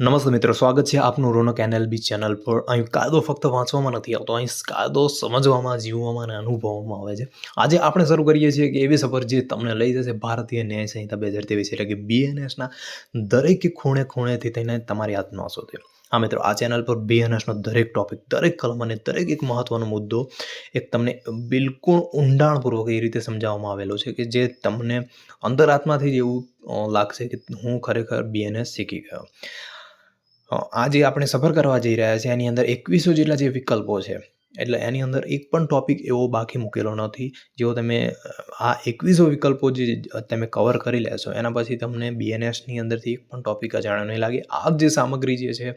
નમસ્તે મિત્રો, સ્વાગત છે આપનું રોનક એનએલબી ચેનલ પર. અહીં કાયદો ફક્ત વાંચવામાં નથી આવતો, અહીં કાયદો સમજવામાં, જીવવામાં અને અનુભવવામાં આવે છે. આજે આપણે શરૂ કરીએ છીએ કે એવી સફર જે તમને લઈ જશે ભારતીય ન્યાય સંહિતા બે હજાર ત્રેવીસ એટલે કે બીએનએસના દરેક ખૂણે ખૂણેથી થઈને તમારી હાથમાં સુધી હા મિત્રો, આ ચેનલ પર બીએનએસનો દરેક ટોપિક દરેક કલમ અને દરેક એક મહત્વનો મુદ્દો એક તમને બિલકુલ ઊંડાણપૂર્વક એ રીતે સમજાવવામાં આવેલો છે કે જે તમને અંતરાત્માથી જ એવું લાગશે કે હું ખરેખર બીએનએસ શીખી ગયો. આ જે આપણે સફર કરવા જઈ રહ્યા છીએ, એની અંદર એકવીસો જેટલા જે વિકલ્પો છે, એટલે એની અંદર એક પણ ટોપિક એવો બાકી મૂકેલો નથી, જેવો તમે આ એકવીસો વિકલ્પો જે તમે કવર કરી લેશો, એના પછી તમને બીએનએસની અંદરથી એક પણ ટોપિક અજાણ્યો નહીં લાગે. આ જે સામગ્રી જે છે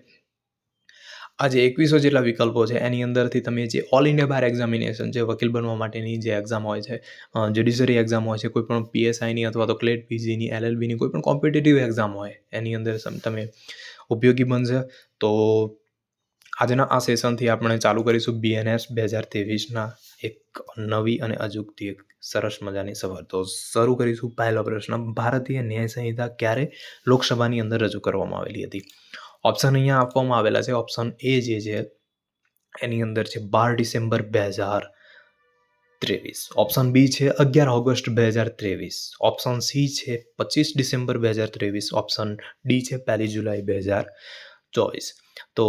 આ જે એકવીસો જેટલા વિકલ્પો છે, એની અંદરથી તમે જે ઓલ ઇન્ડિયા બાર એક્ઝામિનેશન છે વકીલ બનવા માટેની જે એક્ઝામ હોય છે જ્યુડિશરી એક્ઝામ હોય છે, કોઈ પણ પીએસઆઈની અથવા તો ક્લેટ પીજીની એલએલબીની કોઈ પણ કોમ્પિટેટિવ એક્ઝામ હોય, એની અંદર તમે ઉપયોગી બનશે. તો આજના આ સેશનથી આપણે ચાલુ કરીશું બીએનએસ બે હજાર ત્રેવીસના એક નવી અને અજુકતી એક સરસ મજાની સવાર. તો શરૂ કરીશું પહેલો પ્રશ્ન. ભારતીય ન્યાય સંહિતા ક્યારે લોકસભાની અંદર રજૂ કરવામાં આવેલી હતી? ઓપ્શન અહીંયા આપવામાં આવેલા છે. ઓપ્શન એ જે છે, એની અંદર છે બાર ડિસેમ્બર બે હજાર ત્રેવીસ. ઓપ્શન બી છે અગિયાર ઓગસ્ટ બે હજાર ત્રેવીસ. ઓપ્શન સી છે પચીસ ડિસેમ્બર બે હજાર ત્રેવીસ. ઓપ્શન ડી છે પહેલી જુલાઈ બે હજાર ચોવીસ. તો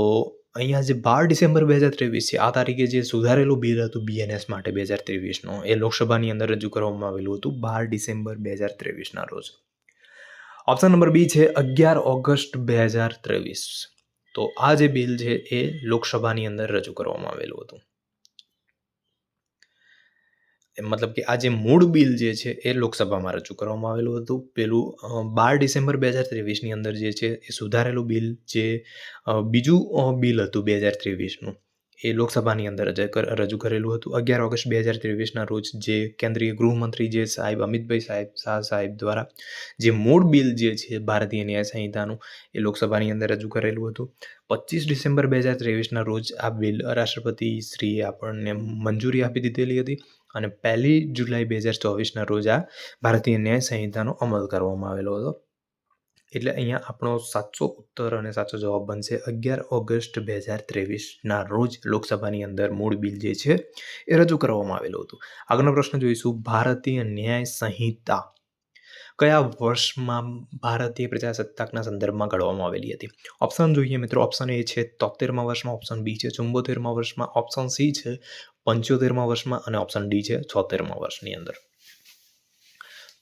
અહીંયા જે બાર ડિસેમ્બર બે હજાર ત્રેવીસ છે, આ તારીખે જે સુધારેલું બિલ હતું બીએનએસ માટે બે હજાર ત્રેવીસનું, એ લોકસભાની અંદર રજૂ કરવામાં આવેલું હતું બાર ડિસેમ્બર બે હજાર ત્રેવીસના રોજ. ઓપ્શન નંબર બી છે અગિયાર ઓગસ્ટ બે હજાર ત્રેવીસ. તો આ જે બિલ છે એ લોકસભાની અંદર રજૂ કરવામાં આવેલું હતું. મતલબ કે આ જે મૂળ બિલ જે છે એ લોકસભામાં રજૂ કરવામાં આવેલું હતું. પેલું બાર ડિસેમ્બર બે હજાર ત્રેવીસની અંદર જે છે એ સુધારેલું બિલ જે બીજું બિલ હતું બે હજાર ત્રેવીસનું. એ લોકસભાની અંદર રજ- કરેલું હતું. અગિયાર ઓગસ્ટ બે હજાર ત્રેવીસના રોજ જે કેન્દ્રીય ગૃહમંત્રી જે સાહેબ અમિતભાઈ સાહેબ, શાહ સાહેબ દ્વારા જે મૂળ બિલ જે છે ભારતીય ન્યાય સંહિતાનું એ લોકસભાની અંદર રજૂ કરેલું હતું. પચીસ ડિસેમ્બર બે હજાર ત્રેવીસના રોજ આ બિલ રાષ્ટ્રપતિ શ્રીએ આપણને મંજૂરી આપી દીધેલી હતી અને પહેલી જુલાઈ બે હજાર ચોવીસના રોજ આ ભારતીય ન્યાય સંહિતાનો અમલ કરવામાં આવેલો હતો. એટલે અહીંયા આપણો સાચો ઉત્તર અને સાચો જવાબ બનશે અગિયાર ઓગસ્ટ બે હજાર ત્રેવીસના રોજ લોકસભાની અંદર મૂળ બિલ જે છે એ રજૂ કરવામાં આવેલું હતું. આગળનો પ્રશ્ન જોઈશું, ભારતીય ન્યાય સંહિતા કયા વર્ષમાં ભારતીય પ્રજાસત્તાકના સંદર્ભમાં ઘડવામાં આવેલી હતી? ઓપ્શન જોઈએ મિત્રો ઓપ્શન એ છે તોતેરમા વર્ષમાં ઓપ્શન બી છે ચુંબોતેરમા વર્ષમાં ઓપ્શન સી છે પંચોતેરમા વર્ષમાં અને ઓપ્શન ડી છે છોતેરમા વર્ષની અંદર.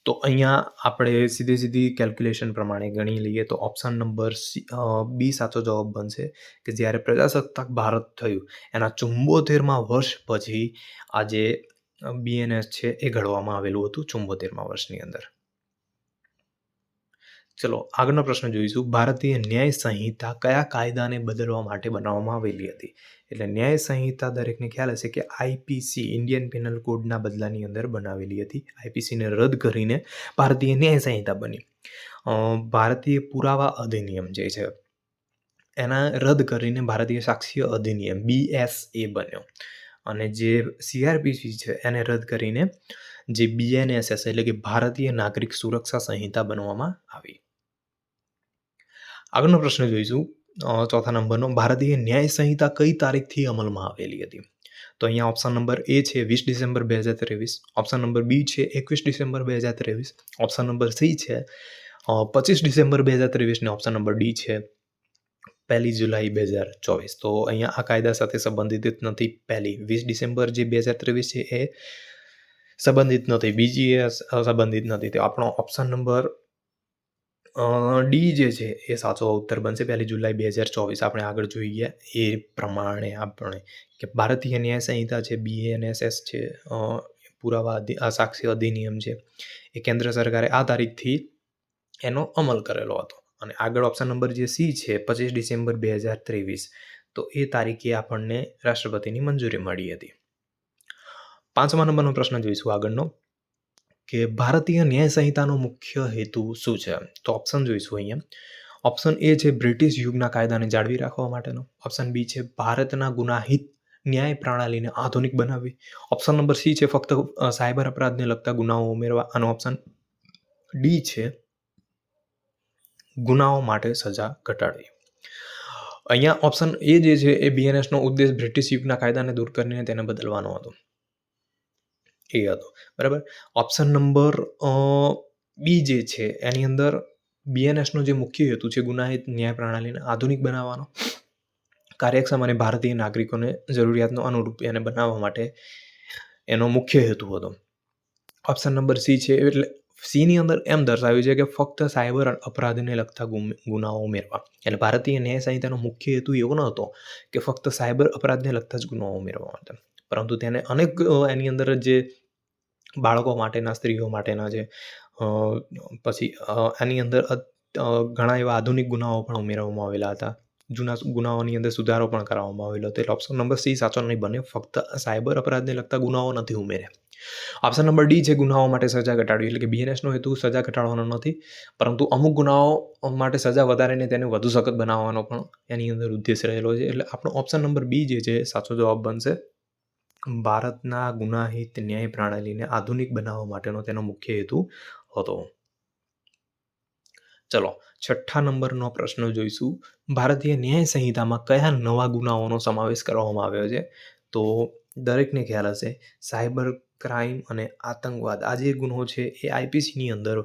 તો અહીંયા આપણે સીધી સીધી કેલ્ક્યુલેશન પ્રમાણે ગણી લઈએ તો ઓપ્શન નંબર બી સાચો જવાબ બનશે કે જ્યારે પ્રજાસત્તાક ભારત થયું, એના ચુંબોતેરમાં વર્ષ પછી આજે બીએનએસ છે એ ઘડવામાં આવેલું હતું ચુંબોતેરમાં વર્ષની અંદર. ચલો, આગળનો પ્રશ્ન જોઈશું. ભારતીય ન્યાય સંહિતા કયા કાયદાને બદલવા માટે બનાવવામાં આવેલી હતી? એટલે ન્યાય સંહિતા દરેકને ખ્યાલ હશે કે આઈપીસી ઇન્ડિયન પેનલ કોડના બદલાની અંદર બનાવેલી હતી. આઈપીસીને રદ કરીને ભારતીય ન્યાય સંહિતા બની. ભારતીય પુરાવા અધિનિયમ જે છે, એના રદ કરીને ભારતીય સાક્ષીય અધિનિયમ બીએસએ બન્યો. અને જે સીઆરપીસી છે, એને રદ કરીને જે બીએનએસએસ એટલે કે ભારતીય નાગરિક સુરક્ષા સંહિતા બનવામાં આવી. આગળનો પ્રશ્ન જોઈશું. ચોથા નંબરનો, ભારતીય ન્યાય સંહિતા કઈ તારીખથી અમલમાં આવેલી હતી? તો અહીંયા ઓપ્શન નંબર એ છે વીસ ડિસેમ્બર બે હજાર ત્રેવીસ. ઓપ્શન નંબર બી છે એકવીસ ડિસેમ્બર બે હજાર ત્રેવીસ. ઓપ્શન નંબર સી છે પચીસ ડિસેમ્બર બે હજાર ત્રેવીસ ને ઓપ્શન નંબર ડી છે પહેલી જુલાઈ બે હજાર ચોવીસ. તો અહીંયા આ કાયદા સાથે સંબંધિત નથી. પહેલી, વીસ ડિસેમ્બર જે બે હજાર ત્રેવીસ છે એ સંબંધિત નથી. બીજી એ સંબંધિત નથી. તો આપણો ઓપ્શન નંબર ડી જે છે એ સાચો ઉત્તર બનશે પહેલી જુલાઈ બે હજાર ચોવીસ. આપણે આગળ જોઈએ એ પ્રમાણે આપણે કે ભારતીય ન્યાય સંહિતા છે બીએનએસએસ છે પુરાવા સાક્ષી અધિનિયમ છે. એ કેન્દ્ર સરકારે આ તારીખથી એનો અમલ કરેલો હતો. અને આગળ ઓપ્શન નંબર જે સી છે, પચીસ ડિસેમ્બર બે હજાર ત્રેવીસ, તો એ તારીખે આપણને રાષ્ટ્રપતિની મંજૂરી મળી હતી. પાંચમા નંબરનો પ્રશ્ન જોઈશું આગળનો. કે ભારતીય ન્યાય સંહિતાનો મુખ્ય હેતુ શું છે? તો ઓપ્શન જોઈશું અહીંયા. ઓપ્શન એ છે બ્રિટિશ યુગના કાયદાને જાળવી રાખવા માટેનો. ઓપ્શન બી છે ભારતના ગુનાહિત ન્યાય પ્રણાલીને આધુનિક બનાવવી. ઓપ્શન નંબર સી છે ફક્ત સાયબર અપરાધને લગતા ગુનાઓ ઉમેરવા. અને ઓપ્શન ડી છે ગુનાઓ માટે સજા ઘટાડવી. અહીંયા ઓપ્શન એ જે છે એ બીએનએસનો ઉદ્દેશ બ્રિટિશ યુગના કાયદાને દૂર કરીને તેને બદલવાનો હતો. એ હતો. બરાબર? ઓપ્શન નંબર બી જે છે, એની અંદર બીએનએસનો જે મુખ્ય હેતુ છે ગુનાહિત ન્યાય પ્રણાલીને આધુનિક બનાવવાનો, કાર્યક્ષમ અને ભારતીય નાગરિકોને જરૂરિયાતનો અનુરૂપ એને બનાવવા માટે એનો મુખ્ય હેતુ હતો. ઓપ્શન નંબર સી છે, એટલે સીની અંદર એમ દર્શાવ્યું છે કે ફક્ત સાયબર અપરાધને લગતા ગુનાઓ ઉમેરવા. એટલે ભારતીય ન્યાય સંહિતાનો મુખ્ય હેતુ એવો ન હતો કે ફક્ત સાયબર અપરાધને લગતા જ ગુનાઓ ઉમેરવા માટે. પરંતુ તેને અનેક એની અંદર જે બાળકો માટેના, સ્ત્રીઓ માટેના છે પછી એની અંદર ઘણા એવા આધુનિક ગુનાઓ પણ ઉમેરવામાં આવેલા હતા. જૂના ગુનાઓની અંદર સુધારો પણ કરવામાં આવેલો હતો. એટલે ઓપ્શન નંબર સી સાચો નહીં બને ફક્ત સાયબર અપરાધને લગતા ગુનાઓ નથી ઉમેર્યા. ઓપ્શન નંબર ડી છે ગુનાઓ માટે સજા ઘટાડવી, એટલે કે બીએનએસનો હેતુ સજા ઘટાડવાનો નથી, પરંતુ અમુક ગુનાઓ માટે સજા વધારીને તેને વધુ સખત બનાવવાનો પણ એની અંદર ઉદ્દેશ રહેલો છે. એટલે આપણો ઓપ્શન નંબર બી જે છે, સાચો જવાબ બનશે. ભારતના ગુનાહિત ન્યાય પ્રણાલીને આધુનિક બનાવવા માટેનો તેનો મુખ્ય હેતુ હતો. ચલો, છઠ્ઠા નંબરનો પ્રશ્ન જોઈશું. ભારતીય ન્યાય સંહિતામાં કયા નવા ગુનાઓનો સમાવેશ કરવામાં આવ્યો છે? તો દરેકને ખ્યાલ હશે, સાયબર ક્રાઇમ અને આતંકવાદ આ જે ગુનો છે એ આઈપીસીની અંદર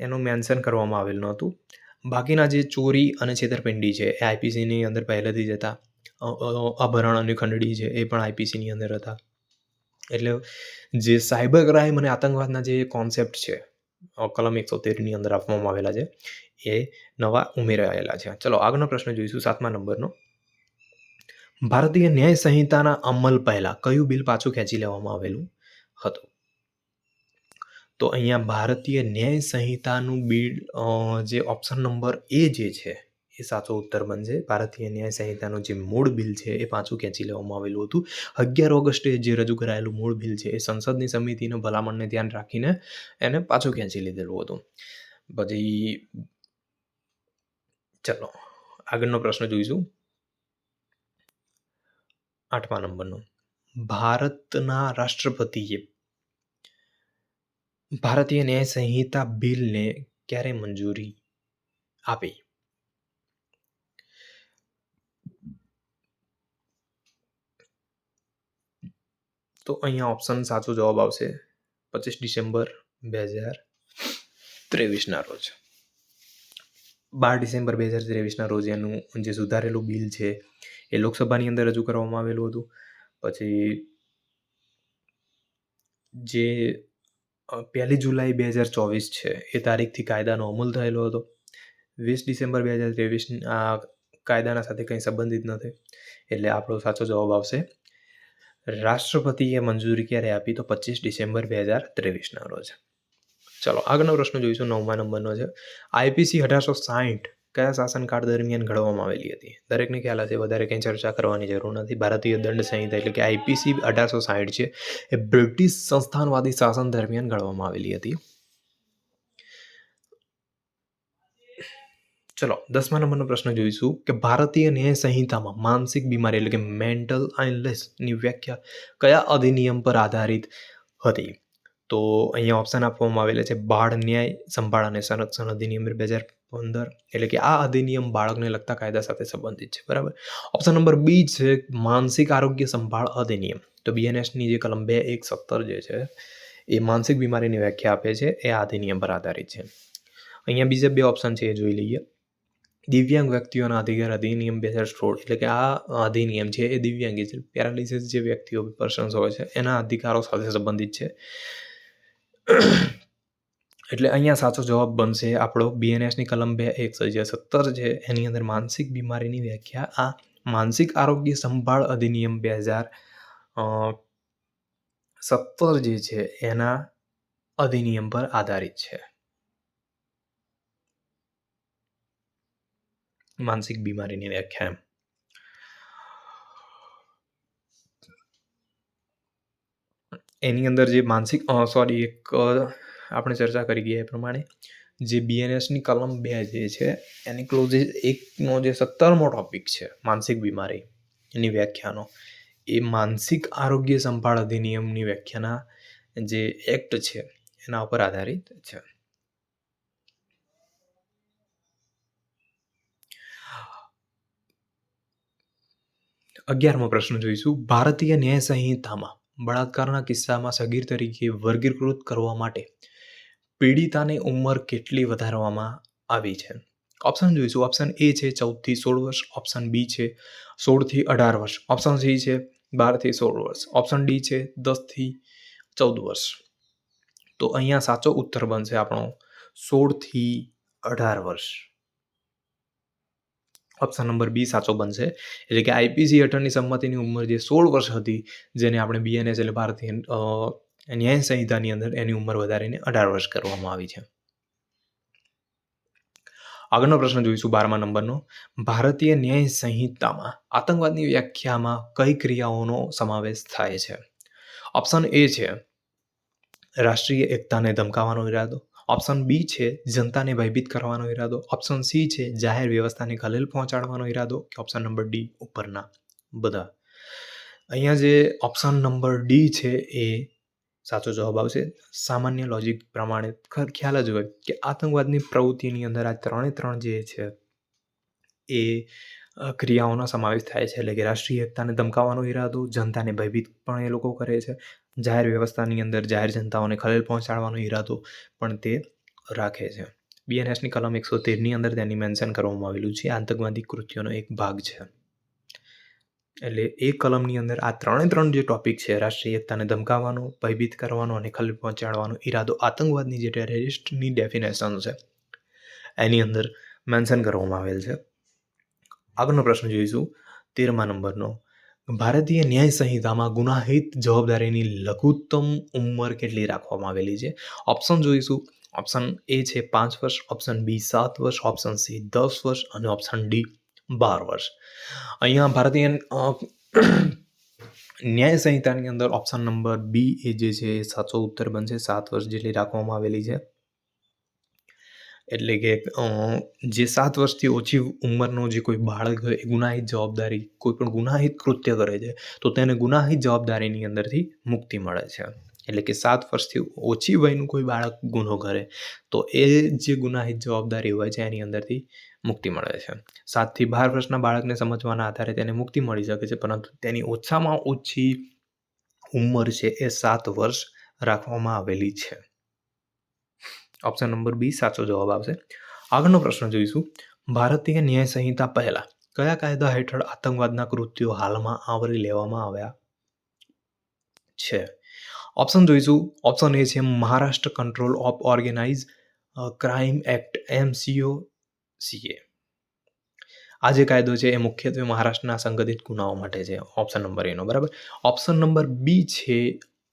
એનું મેન્શન કરવામાં આવેલું નહોતું. બાકીના જે ચોરી અને છેતરપિંડી છે એ આઈપીસીની અંદર પહેલેથી જ હતા. અભરણ અને ખંડડી છે, એ પણ આઈપીસીની અંદર હતા. એટલે જે સાયબર ક્રાઇમ અને આતંકવાદના જે કોન્સેપ્ટ છે કલમ એકસો તેરની અંદર આપવામાં આવેલા છે, એ નવા ઉમેરાયેલા છે. ચલો, આગળનો પ્રશ્ન જોઈશું સાતમા નંબરનો. ભારતીય ન્યાય સંહિતાના અમલ પહેલાં કયું બિલ પાછું ખેંચી લેવામાં આવેલું હતું? તો અહીંયા ભારતીય ન્યાય સંહિતાનું બિલ જે ઓપ્શન નંબર એ જે છે સાચો ઉત્તર બનશે. ભારતીય ન્યાય સંહિતાનું જે મૂળ બિલ છે એ પાછું ખેંચી લેવામાં આવેલું હતું. અગિયાર ઓગસ્ટે જે રજૂ કરાયેલું મૂળ બિલ છે એ સંસદની સમિતિનો ભલામણને ધ્યાન રાખીને એને પાછું ખેંચી લીધેલું હતું. પછી ચલો, આગળનો પ્રશ્ન જોઈશું. આઠમા નંબરનો. ભારતના રાષ્ટ્રપતિએ ભારતીય ન્યાય સંહિતા બિલને ક્યારે મંજૂરી આપી? તો અહીંયા ઓપ્શન સાચો જવાબ આવશે પચીસ ડિસેમ્બર બે હજાર ત્રેવીસના રોજ. બાર ડિસેમ્બર બે હજાર ત્રેવીસના રોજ એનું જે સુધારેલું બિલ છે એ લોકસભાની અંદર રજૂ કરવામાં આવેલું હતું. પછી જે પહેલી જુલાઈ બે હજાર ચોવીસ છે એ તારીખથી કાયદાનો અમલ થયેલો હતો. વીસ ડિસેમ્બર બે હજાર ત્રેવીસ, આ કાયદાના સાથે કંઈ સંબંધિત નથી. એટલે આપણો સાચો જવાબ આવશે રાષ્ટ્રપતિએ મંજૂરી ક્યારે આપી તો પચીસ ડિસેમ્બર બે હજાર ત્રેવીસના રોજ. ચલો, આગળનો પ્રશ્ન જોઈશું, નવમા નંબરનો છે. આઈપીસી અઢારસો સાહીઠ કયા શાસનકાળ દરમિયાન ઘડવામાં આવેલી હતી? દરેકને ખ્યાલ હશે, વધારે કંઈ ચર્ચા કરવાની જરૂર નથી. ભારતીય દંડ સંહિતા એટલે કે આઈપીસી અઢારસો સાહીઠ છે. એ બ્રિટિશ સંસ્થાનવાદી શાસન દરમિયાન ઘડવામાં આવેલી હતી. ચલો, દસમા નંબરનો પ્રશ્ન જોઈશું કે ભારતીય ન્યાય સંહિતામાં માનસિક બીમારી એટલે કે મેન્ટલ આઇલનેસની વ્યાખ્યા કયા અધિનિયમ પર આધારિત હતી? તો અહીંયા ઓપ્શન આપવામાં આવેલા છે બાળ ન્યાય સંભાળ અને સંરક્ષણ અધિનિયમ બે હજાર પંદર, એટલે કે આ અધિનિયમ બાળકને લગતા કાયદા સાથે સંબંધિત છે, બરાબર? ઓપ્શન નંબર બી છે માનસિક આરોગ્ય સંભાળ અધિનિયમ. તો બીએનએસની જે કલમ બે, એક, સત્તર જે છે, એ માનસિક બીમારીની વ્યાખ્યા આપે છે, એ આ અધિનિયમ પર આધારિત છે. અહીંયા બીજા બે ઓપ્શન છે, એ જોઈ લઈએ. દિવ્યાંગ વ્યક્તિઓના અધિકાર અધિનિયમ બે હજાર સોળ એટલે કે આ અધિનિયમ છે એ દિવ્યાંગી છે. પેરાલિસિસ જે વ્યક્તિઓ પર્સન્સ હોય છે, એના અધિકારો સાથે સંબંધિત છે. એટલે અહીંયા સાચો જવાબ બનશે આપણો બીએનએસની કલમ બે એકસો જે સત્તર છે. એની અંદર માનસિક બીમારીની વ્યાખ્યા, આ માનસિક આરોગ્ય સંભાળ અધિનિયમ બે હજાર સત્તર જે છે એના અધિનિયમ પર આધારિત છે. માનસિક બીમારીની વ્યાખ્યા એમ. એની અંદર જે માનસિક સોરી એક આપણે ચર્ચા કરી ગયા એ પ્રમાણે, જે બીએનએસની કલમ બે જે છે, એની ક્લોઝ એકનો જે સત્તરમો ટોપિક છે, માનસિક બીમારી, એની વ્યાખ્યાનો. એ માનસિક આરોગ્ય સંભાળ અધિનિયમની વ્યાખ્યાના જે એક્ટ છે, એના ઉપર આધારિત છે. અગિયારમો પ્રશ્ન જોઈશું. ભારતીય ન્યાય સંહિતામાં બળાત્કારના કિસ્સામાં સગીર તરીકે વર્ગીકૃત કરવા માટે પીડિતાની ઉંમર કેટલી વધારવામાં આવી છે? ઓપ્શન જોઈશું. ઓપ્શન એ છે, ચૌદથી સોળ વર્ષ. ઓપ્શન બી છે, સોળથી અઢાર વર્ષ. ઓપ્શન સી છે, બારથી સોળ વર્ષ. ઓપ્શન ડી છે, દસથી ચૌદ વર્ષ. તો અહીંયા સાચો ઉત્તર બનશે આપણો સોળથી અઢાર વર્ષ. ઓપ્શન નંબર બી સાચો બનશે. એટલે કે આઈપીસી હેઠળની સંમતિની ઉંમર જે સોળ વર્ષ હતી, જેને આપણે બીએનએસ એટલે ભારતીય ન્યાય સંહિતાની અંદર એની ઉંમર વધારીને અઢાર વર્ષ કરવામાં આવી છે. આગળનો પ્રશ્ન જોઈશું બારમા નંબરનો. ભારતીય ન્યાય સંહિતામાં આતંકવાદની વ્યાખ્યામાં કઈ ક્રિયાઓનો સમાવેશ થાય છે? ઓપ્શન એ છે, રાષ્ટ્રીય એકતાને ધમકાવવાનો ઈરાદો. ઓપ્શન બી છે જનતાને ભયભીત કરવાનો ઈરાદો. ઓપ્શન સી છે જાહેર વ્યવસ્થાને ખલેલ પહોંચાડવાનો ઈરાદો. કે ઓપ્શન નંબર ડી ઉપરના બધા. અહીંયા જે ઓપ્શન નંબર ડી છે એ સાચો જવાબ આવશે. સામાન્ય લોજિક પ્રમાણે ખ્યાલ જ હોય કે આતંકવાદની પ્રવૃત્તિની અંદર આ ત્રણે ત્રણ જે છે એ ક્રિયાઓનો સમાવેશ થાય છે. એટલે કે રાષ્ટ્રીય એકતાને ધમકાવવાનો ઈરાદો, જનતાને ભયભીત પણ એ લોકો કરે છે. જાહેર વ્યવસ્થાની અંદર જાહેર જનતાઓને ખલેલ પહોંચાડવાનો ઈરાદો પણ તે રાખે છે. બીએનએસની કલમ એકસો તેરની અંદર તેની મેન્શન કરવામાં આવેલું છે. આતંકવાદી કૃત્યોનો એક ભાગ છે. એટલે એ કલમની અંદર આ ત્રણે ત્રણ જે ટોપિક છે, રાષ્ટ્રીય એકતાને ધમકાવવાનો, ભયભીત કરવાનો અને ખલેલ પહોંચાડવાનો ઈરાદો આતંકવાદની જે ટેરરિસ્ટની ડેફિનેશન છે, એની અંદર મેન્શન કરવામાં આવેલ છે. આગળનો પ્રશ્ન જોઈશું. તેરમા નંબરનો ભારતીય ન્યાય સંહિતામાં ગુનાહિત જવાબદારીની લઘુત્તમ ઉંમર કેટલી રાખવામાં આવેલી છે? ઓપ્શન જોઈશું. ઓપ્શન એ છે પાંચ વર્ષ ઓપ્શન બી સાત વર્ષ ઓપ્શન સી દસ વર્ષ અને ઓપ્શન ડી બાર વર્ષ. અહીંયા ભારતીય ન્યાય સંહિતાની અંદર ઓપ્શન નંબર બી એ જે છે સાચો ઉત્તર બનશે. સાત વર્ષ જેટલી રાખવામાં આવેલી છે. એટલે કે જે સાત વર્ષથી ઓછી ઉંમરનો જે કોઈ બાળક હોય, એ ગુનાહિત જવાબદારી, કોઈ પણ ગુનાહિત કૃત્ય કરે છે, તો તેને ગુનાહિત જવાબદારીની અંદરથી મુક્તિ મળે છે. એટલે કે સાત વર્ષથી ઓછી વયનું કોઈ બાળક ગુનો કરે, તો એ જે ગુનાહિત જવાબદારી હોય છે, એની અંદરથી મુક્તિ મળે છે. સાતથી બાર વર્ષના બાળકને સમજવાના આધારે તેને મુક્તિ મળી શકે છે, પરંતુ તેની ઓછામાં ઓછી ઉંમર છે એ સાત વર્ષ રાખવામાં આવેલી છે. ઓપ્શન નંબર બી સાચો જવાબ આવશે. આગળનો પ્રશ્ન જોઈશું. ભારતીય ન્યાય સંહિતા પહેલા કયા કાયદા હેઠળ આતંકવાદના કૃત્યો હાલમાં આવરી લેવામાં આવ્યા છે? ઓપ્શન જોઈશું. ઓપ્શન એ છે Maharashtra control of organise crime act MCO CA આ જે કાયદો છે એ મુખ્યત્વે મહારાષ્ટ્રના સંગઠિત ગુનાઓ માટે છે. ઓપ્શન નંબર એનો બરાબર? ઓપ્શન નંબર બી છે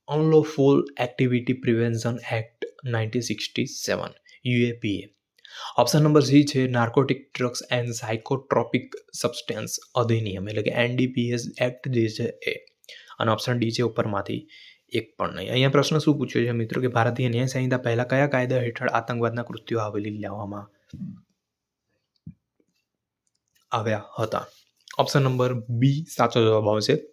unlawful activity prevention act nineteen sixty seven, UAPA. Option number C છે narcotic drugs and psychotropic substance અધિનિયમ, એટલે કે એનડીપીએસ એક્ટ જે છે એ. અને ઓપ્શન ડી છે ઉપરમાંથી, એક પણ નહીં. અહીંયા પ્રશ્ન શું પૂછ્યો છે મિત્રો, કે ભારતીય ન્યાય સંહિતા પહેલા કયા કાયદા હેઠળ આતંકવાદના કૃત્યો આવેલી લેવામાં આવ્યા હતા? ઓપ્શન નંબર બી સાચો જવાબ આવશે.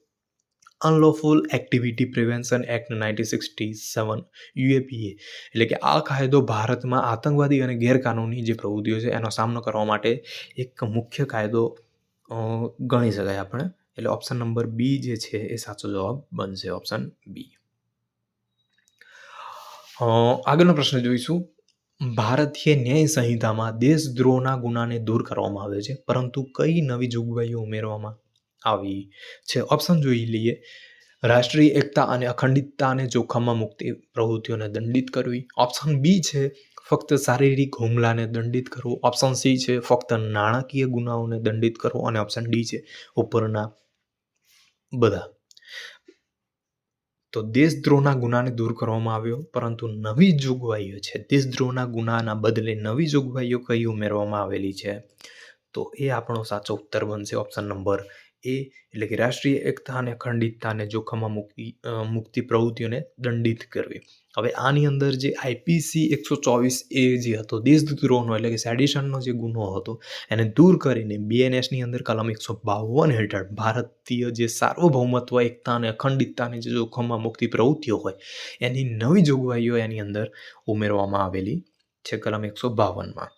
Unlawful activity prevention act nineteen sixty seven, UAPA. એટલે કે આ કાયદો ભારતમાં આતંકવાદી અને ગેરકાનૂની જે પ્રવૃત્તિઓ છે, એનો સામનો કરવા માટે એક મુખ્ય કાયદો ગણી શકાય આપણે. એટલે ઓપ્શન નંબર બી જે છે, એ સાચો જવાબ બનશે ઓપ્શન બી આગળનો પ્રશ્ન જોઈશું. ભારતીય ન્યાય સંહિતામાં દેશદ્રોહના ગુનાને દૂર કરવામાં આવે છે, પરંતુ કઈ નવી જોગવાઈઓ ઉમેરવામાં આવી છે. ઓપ્શન જોઈ લઈએ. રાષ્ટ્રીય એકતા અને અખંડિતતાને જોખમમાં મુકતી પ્રવૃત્તિઓને દંડિત કરવી. ઓપ્શન બી છે, ફક્ત શારીરિક હુમલાને દંડિત કરવું. ઓપ્શન સી છે, ફક્ત નાણાકીય ગુનાઓને દંડિત કરવો. અને ઓપ્શન ડી છે, ઉપરના બધા. તો દેશદ્રોહના ગુનાને દૂર કરવામાં આવ્યો. પરંતુ નવી જોગવાઈઓ છે. દેશદ્રોહના ગુનાના બદલે નવી જોગવાઈઓ કઈ ઉમેરવામાં આવેલી છે? તો એ આપણો સાચો ઉત્તર બનશે ઓપ્શન નંબર એ એટલે કે રાષ્ટ્રીય એકતા અને અખંડિતતાને જોખમમાં મૂકી મુક્તિ પ્રવૃત્તિઓને દંડિત કરવી. હવે આની અંદર જે આઈપીસી એકસો ચોવીસ એ જે હતો, દેશદ્રોહનો એટલે કે સેડિશનનો જે ગુનો હતો, એને દૂર કરીને બીએનએસની અંદર કલમ એકસો બાવન હેઠળ ભારતીય જે સાર્વભૌમત્વ, એકતા અને અખંડિતતાની જે જોખમમાં મુક્તિ પ્રવૃત્તિઓ હોય, એની નવી જોગવાઈઓ એની અંદર ઉમેરવામાં આવેલી છે કલમ એકસો બાવનમાં.